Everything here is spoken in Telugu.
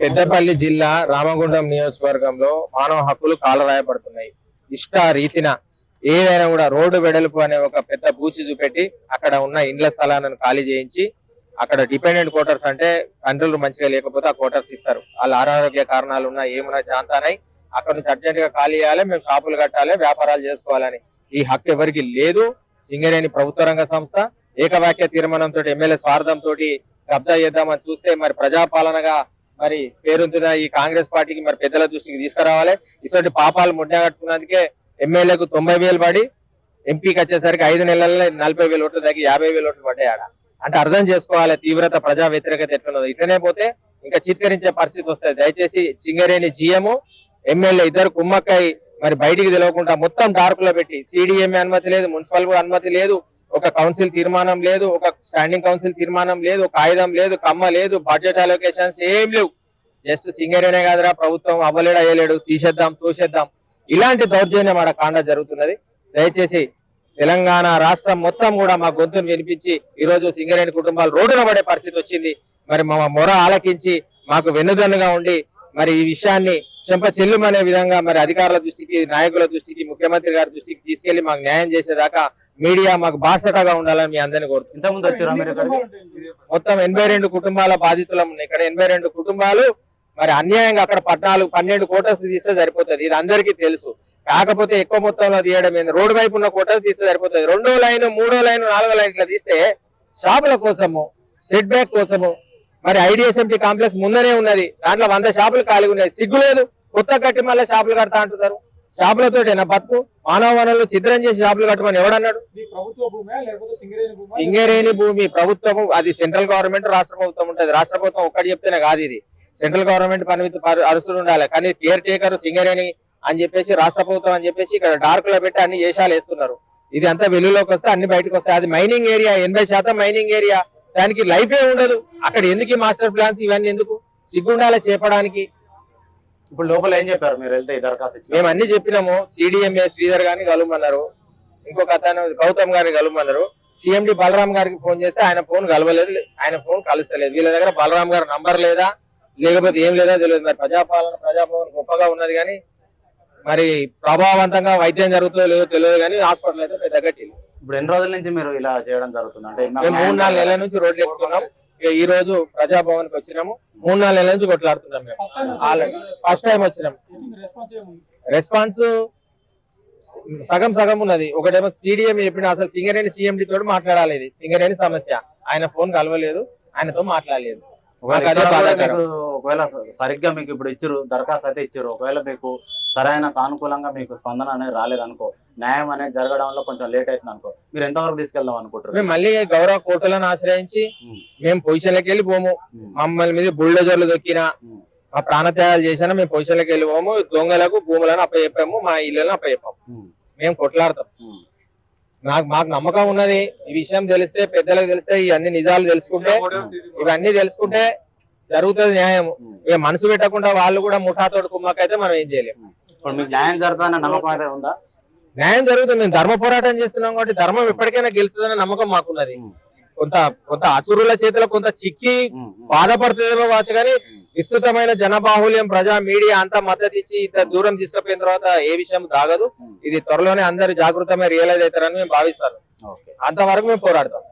పెద్దపల్లి జిల్లా రామగుండం నియోజకవర్గంలో మానవ హక్కులు కాలరాయబడుతున్నాయి. ఇష్ట రీతిన ఏదైనా కూడా రోడ్డు వెడల్పు అనే ఒక పెద్ద బూచి చూపెట్టి అక్కడ ఉన్న ఇండ్ల స్థలాలను ఖాళీ చేయించి అక్కడ డిపెండెంట్ క్వార్టర్స్ అంటే తండ్రులు మంచిగా లేకపోతే ఆ క్వార్టర్స్ ఇస్తారు. వాళ్ళ అనారోగ్య కారణాలు ఉన్నా ఏమున్నా జాంతానై అక్కడ నుంచి అర్జెంట్గా ఖాళీ చేయాలి మేము షాపులు కట్టాలి వ్యాపారాలు చేసుకోవాలని. ఈ హక్కు ఎవరికి లేదు. సింగరేణి ప్రభుత్వ రంగ సంస్థ ఏకవాక్య తీర్మానంతో ఎమ్మెల్యే స్వార్థంతో కబ్జా చేద్దామని చూస్తే మరి ప్రజాపాలనగా మరి పేరుందిన ఈ కాంగ్రెస్ పార్టీకి మరి పెద్దల దృష్టికి తీసుకురావాలి. ఇటువంటి పాపాలు ముడ్డగట్టుకున్నందుకే ఎమ్మెల్యేకు తొంభై వేలు పడి ఎంపీకి వచ్చేసరికి ఐదు నెలల్లో నలభై వేలు ఓట్లు తగ్గి యాభై వేలు ఓట్లు పడ్డాయి ఆడ. అంటే అర్థం చేసుకోవాలి తీవ్రత ప్రజా వ్యతిరేకత ఎట్లున్నదో. ఇట్లనే పోతే ఇంకా చిత్కరించే పరిస్థితి వస్తుంది. దయచేసి సింగరేణి జిఎం ఎమ్మెల్యే ఇద్దరు కుమ్మక్కై మరి బయటికి తెలవకుండా మొత్తం డార్క్లో పెట్టి సిడిఎంఏ అనుమతి లేదు మున్సిపల్ కూడా అనుమతి లేదు ఒక కౌన్సిల్ తీర్మానం లేదు ఒక స్టాండింగ్ కౌన్సిల్ తీర్మానం లేదు ఒక కాగితం లేదు కమ్మ లేదు బడ్జెట్ అలొకేషన్స్ ఏం లేవు. జస్ట్ సింగరేనే కాదురా ప్రభుత్వం అవ్వలేడు అయ్యలేడు తీసేద్దాం తోసేద్దాం. ఇలాంటి దౌర్జన్యం ఆడ కాండ జరుగుతున్నది. దయచేసి తెలంగాణ రాష్ట్రం మొత్తం కూడా మా గొంతును వినిపించి ఈ రోజు సింగరేణి కుటుంబాలు రోడ్డున పడే పరిస్థితి వచ్చింది. మరి మా మొర ఆలకించి మాకు వెన్నుదన్నుగా ఉండి మరి ఈ విషయాన్ని చెంప చెల్లుమనే విధంగా మరి అధికారుల దృష్టికి నాయకుల దృష్టికి ముఖ్యమంత్రి గారి దృష్టికి తీసుకెళ్ళి మాకు న్యాయం చేసేదాకా మీడియా మాకు బాధ్యతగా ఉండాలని మీ అందరినీ ఇంతకుముందు వచ్చారా మీరు ఇక్కడికి మొత్తం ఎనభై రెండు కుటుంబాల బాధితులు ఉన్నాయి. ఇక్కడ ఎనభై రెండు కుటుంబాలు మరి అన్యాయంగా అక్కడ పద్నాలుగు పన్నెండు కోటర్స్ తీస్తే సరిపోతుంది. ఇది అందరికీ తెలుసు. కాకపోతే ఎక్కువ మొత్తంలో తీయడం ఏంది? రోడ్డు వైపు ఉన్న కోటర్స్ తీస్తే సరిపోతుంది. రెండో లైన్ మూడో లైన్ నాలుగో లైన్ ఇట్లా తీస్తే షాపుల కోసము సెట్ బ్యాక్ కోసము మరి ఐడిఎస్ఎంటీ కాంప్లెక్స్ ముందరే ఉన్నది. దాంట్లో వంద షాపులు ఖాళీ ఉన్నాయి. సిగ్గు లేదు. కొత్త కట్టి మళ్ళీ షాపులు కడతా అంటున్నారు. షాపులతోటేనా? బతుకు? మానవ వనరులు చిత్రం చేసి షాపులు కట్టమని ఎవడన్నాడు? సింగరేణి భూమా? ప్రభుత్వం అది సెంట్రల్ గవర్నమెంట్ రాష్ట్ర ప్రభుత్వం ఉంటది. రాష్ట్ర ప్రభుత్వం ఒక్కటి చెప్తేనే కాదు ఇది. సెంట్రల్ గవర్నమెంట్ పరిమితి పరి- అరుసులు ఉండాలి. కానీ కేర్ టేకర్ సింగరేణి అని చెప్పేసి రాష్ట్ర ప్రభుత్వం అని చెప్పేసి ఇక్కడ డార్క్లో పెట్టి అన్ని వేషాలు వేస్తున్నారు. ఇది అంతా వెలుగులోకి వస్తే అన్ని బయటకు వస్తాయి. అది మైనింగ్ ఏరియా ఎనభై శాతం మైనింగ్ ఏరియా. దానికి లైఫ్ ఏ ఉండదు. అక్కడ ఎందుకు మాస్టర్ ప్లాన్స్ ఇవన్నీ ఎందుకు? సిగ్గుండాలి చేపడానికి. ఇప్పుడు లోపల ఏం చెప్పారు? మీరు వెళ్తే ఈ దరఖాస్తు ఇచ్చి మేము అన్ని చెప్పినాము. సిడిఎంఏ శ్రీధర్ గారిని కలవమన్నారు. ఇంకొక అతను గౌతమ్ గారిని కలవమన్నారు. సిఎండి బలరాం గారికి ఫోన్ చేస్తే ఆయన ఫోన్ కలవలేదు ఆయన ఫోన్ కలుస్తలేదు. వీళ్ళ దగ్గర బలరాం గారి నంబర్ లేదా లేకపోతే ఏం లేదా తెలియదు. మరి ప్రజాపాలన ప్రజాభవన్ గొప్పగా ఉన్నది కానీ మరి ప్రభావవంతంగా వైద్యం జరుగుతుందో లేదో తెలియదు కానీ హాస్పిటల్ అయితే పెద్ద గట్టి ఇప్పుడు ఎన్ని రోజుల నుంచి మీరు ఇలా చేయడం జరుగుతుంది? అంటే మూడు నాలుగు నెలల. నుంచి రోడ్లు ఎక్కుతున్నాం. ఈ రోజు ప్రజాభవన్కి వచ్చినాము. మూడు నాలుగు నెలల నుంచి కొట్లాడుతున్నాం మేము. First time already first time వచ్చినాం. రెస్పాన్స్ సగం సగం ఉన్నది. ఒకటేమో సిడిఎం చెప్పిన అసలు సింగరేణి సిఎండి తోటి మాట్లాడాలి ఇది. సింగరేణి సమస్య. ఆయన ఫోన్ కలవలేదు. ఆయనతో మాట్లాడలేదు. ఒకవేళ సరిగ్గా మీకు ఇప్పుడు ఇచ్చారు దరఖాస్తు అయితే ఇచ్చారు ఒకవేళ మీకు సరైన సానుకూలంగా మీకు స్పందన అనేది రాలేదనుకో న్యాయం అనేది జరగడంలో కొంచెం లేట్ అవుతుంది అనుకో మీరు ఎంతవరకు తీసుకెళ్దాం అనుకుంటారు మేము మళ్ళీ గౌరవ కోర్టులను ఆశ్రయించి మేము పొజిషన్లకి వెళ్ళి పోము మమ్మల్ని మీద బుల్డోజర్లు దొక్కిన. మా ప్రాణత్యాగాలు చేసినా మేము పొజిషన్లకి వెళ్ళి పోము దొంగలకు భూములను అప్పచెప్పాము మా ఇళ్ళను అప్పచెప్పాము. మేము కొట్లాడతాం. నాకు మాకు నమ్మకం ఉన్నది. ఈ విషయం తెలిస్తే పెద్దలకు తెలిస్తే ఈ అన్ని నిజాలు తెలుసుకుంటే ఇవన్నీ తెలుసుకుంటే జరుగుతుంది న్యాయం. ఇక మనసు పెట్టకుండా వాళ్ళు కూడా ముఠాతోటి కుమ్మకైతే మనం ఏం చేయలేము న్యాయం జరుగుతుందన్న నమ్మకం అయితే ఉందా? న్యాయం జరుగుతుంది. మేము ధర్మ పోరాటం చేస్తున్నాం కాబట్టి ధర్మం ఎప్పటికైనా గెలుస్తుందనే నమ్మకం మాకున్నది. కొంత కొంత అసురుల చేతిలో కొంత చిక్కి. బాధపడుతుందేమో కావచ్చు కానీ విస్తృతమైన జనబాహుల్యం ప్రజా మీడియా అంతా మద్దతు ఇచ్చి ఇంత దూరం తీసుకుపోయిన తర్వాత ఏ విషయం దాగదు. ఇది త్వరలోనే అందరు జాగృతమే రియలైజ్ అవుతారని మేము భావిస్తాను. అంతవరకు మేము పోరాడతాం.